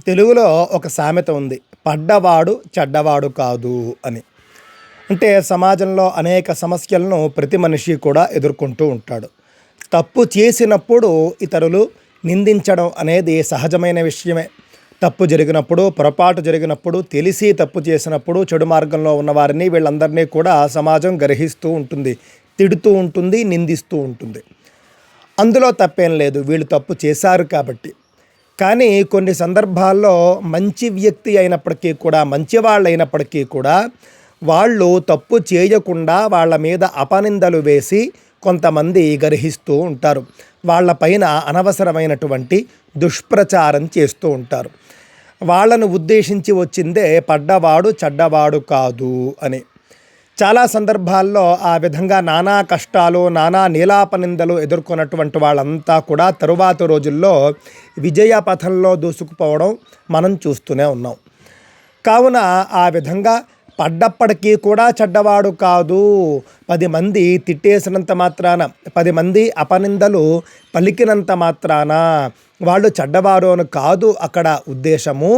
తెలుగులో ఒక సామెత ఉంది పడ్డవాడు చెడ్డవాడు కాదు అని. అంటే సమాజంలో అనేక సమస్యలను ప్రతి మనిషి కూడా ఎదుర్కొంటూ ఉంటాడు. తప్పు చేసినప్పుడు ఇతరులు నిందించడం అనేది సహజమైన విషయమే. తప్పు జరిగినప్పుడు పొరపాటు జరిగినప్పుడు తెలిసి తప్పు చేసినప్పుడు చెడు మార్గంలో ఉన్న వారిని వీళ్ళందరినీ కూడా సమాజం గ్రహిస్తూ ఉంటుంది తిడుతూ ఉంటుంది నిందిస్తూ ఉంటుంది. అందులో తప్పేం లేదు వీళ్ళు తప్పు చేశారు కాబట్టి. కానీ కొన్ని సందర్భాల్లో మంచి వ్యక్తి అయినప్పటికీ కూడా మంచివాళ్ళు అయినప్పటికీ కూడా వాళ్ళు తప్పు చేయకుండా వాళ్ళ మీద అపనిందలు వేసి కొంతమంది గర్హిస్తూ ఉంటారు. వాళ్ళపైన అనవసరమైనటువంటి దుష్ప్రచారం చేస్తూ ఉంటారు. వాళ్ళను ఉద్దేశించి వచ్చిందే పడ్డవాడు చెడ్డవాడు కాదు అని. చాలా సందర్భాల్లో ఆ విధంగా నానా కష్టాలు నానా నీలాపనిందలు ఎదుర్కొన్నటువంటి వాళ్ళంతా కూడా తరువాత రోజుల్లో విజయ పథంలో దూసుకుపోవడం మనం చూస్తూనే ఉన్నాం. కావున ఆ విధంగా పడ్డప్పటికీ కూడా చెడ్డవాడు కాదు. పది మంది తిట్టేసినంత మాత్రాన పది మంది అపనిందలు పలికినంత మాత్రాన వాళ్ళు చెడ్డవారు అని కాదు అక్కడ ఉద్దేశము.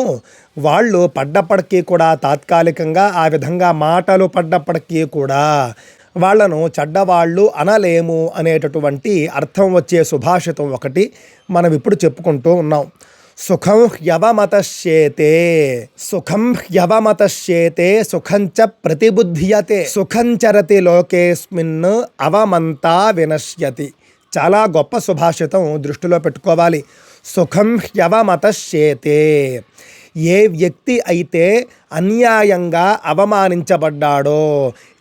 వాళ్ళు పడ్డప్పటికీ కూడా తాత్కాలికంగా ఆ విధంగా మాటలు పడ్డప్పటికీ కూడా వాళ్ళను చెడ్డవాళ్ళు అనలేము అనేటటువంటి అర్థం వచ్చే సుభాషితం ఒకటి మనం ఇప్పుడు చెప్పుకుంటూ ఉన్నాం. సుఖం హ్యవమతశ్యేతే సుఖం హ్యవమతశ్యేతే సుఖంచ ప్రతిబుధ్యతే. సుఖంచరతి లోకేస్మిన్ అవమంతా వినశ్యతి. చాలా గొప్ప సుభాషితం దృష్టిలో పెట్టుకోవాలి. సుఖం హ్యవమతశ్యేతే ఏ వ్యక్తి అయితే అన్యాయంగా అవమానించబడ్డాడో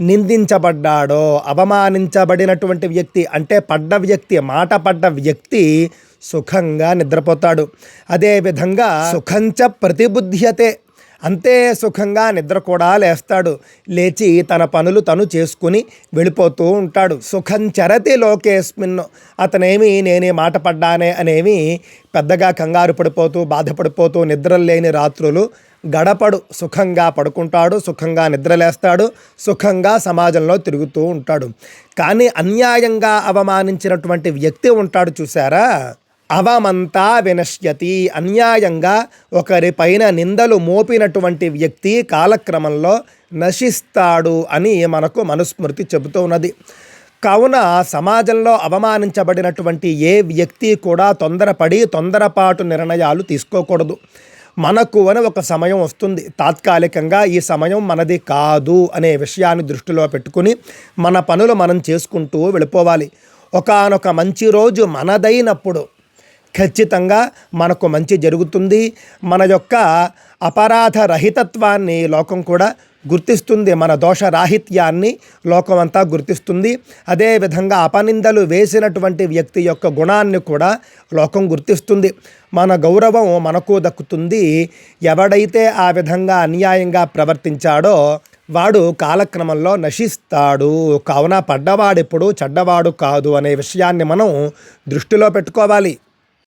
నిందించబడ్డాడో అవమానించబడినటువంటి వ్యక్తి అంటే పడ్డ వ్యక్తి మాట పడ్డ వ్యక్తి సుఖంగా నిద్రపోతాడు. అదేవిధంగా సుఖంచ ప్రతిబుద్ధ్యతే అంతే సుఖంగా నిద్ర కూడా లేస్తాడు. లేచి తన పనులు తను చేసుకుని వెళ్ళిపోతూ ఉంటాడు. సుఖం చరతి లోకేస్మిన్. అతనేమి నేనే మాట పడ్డానే అనేవి పెద్దగా కంగారు పడిపోతూ బాధపడిపోతూ నిద్రలేని రాత్రులు గడపడు. సుఖంగా పడుకుంటాడు. సుఖంగా నిద్రలేస్తాడు. సుఖంగా సమాజంలో తిరుగుతూ ఉంటాడు. కానీ అన్యాయంగా అవమానించినటువంటి వ్యక్తి ఉంటాడు చూసారా అవమంతా వినశ్యతి. అన్యాయంగా ఒకరిపైన నిందలు మోపినటువంటి వ్యక్తి కాలక్రమంలో నశిస్తాడు అని మనకు మనుస్మృతి చెబుతూ ఉన్నది. కావున సమాజంలో అవమానించబడినటువంటి ఏ వ్యక్తి కూడా తొందరపడి తొందరపాటు నిర్ణయాలు తీసుకోకూడదు. మనకు అని ఒక సమయం వస్తుంది. తాత్కాలికంగా ఈ సమయం మనది కాదు అనే విషయాన్ని దృష్టిలో పెట్టుకుని మన పనులు మనం చేసుకుంటూ వెళ్ళిపోవాలి. ఒకానొక మంచి రోజు మనదైనప్పుడు ఖచ్చితంగా మనకు మంచి జరుగుతుంది. మన యొక్క అపరాధ రహితత్వాన్ని లోకం కూడా గుర్తిస్తుంది. మన దోష రాహిత్యాన్ని గుర్తిస్తుంది. అదేవిధంగా అపనిందలు వేసినటువంటి వ్యక్తి యొక్క గుణాన్ని కూడా లోకం గుర్తిస్తుంది. మన గౌరవం మనకు దక్కుతుంది. ఎవడైతే ఆ విధంగా అన్యాయంగా ప్రవర్తించాడో వాడు కాలక్రమంలో నశిస్తాడు. కావున పడ్డవాడెప్పుడు చెడ్డవాడు కాదు అనే విషయాన్ని మనం దృష్టిలో పెట్టుకోవాలి.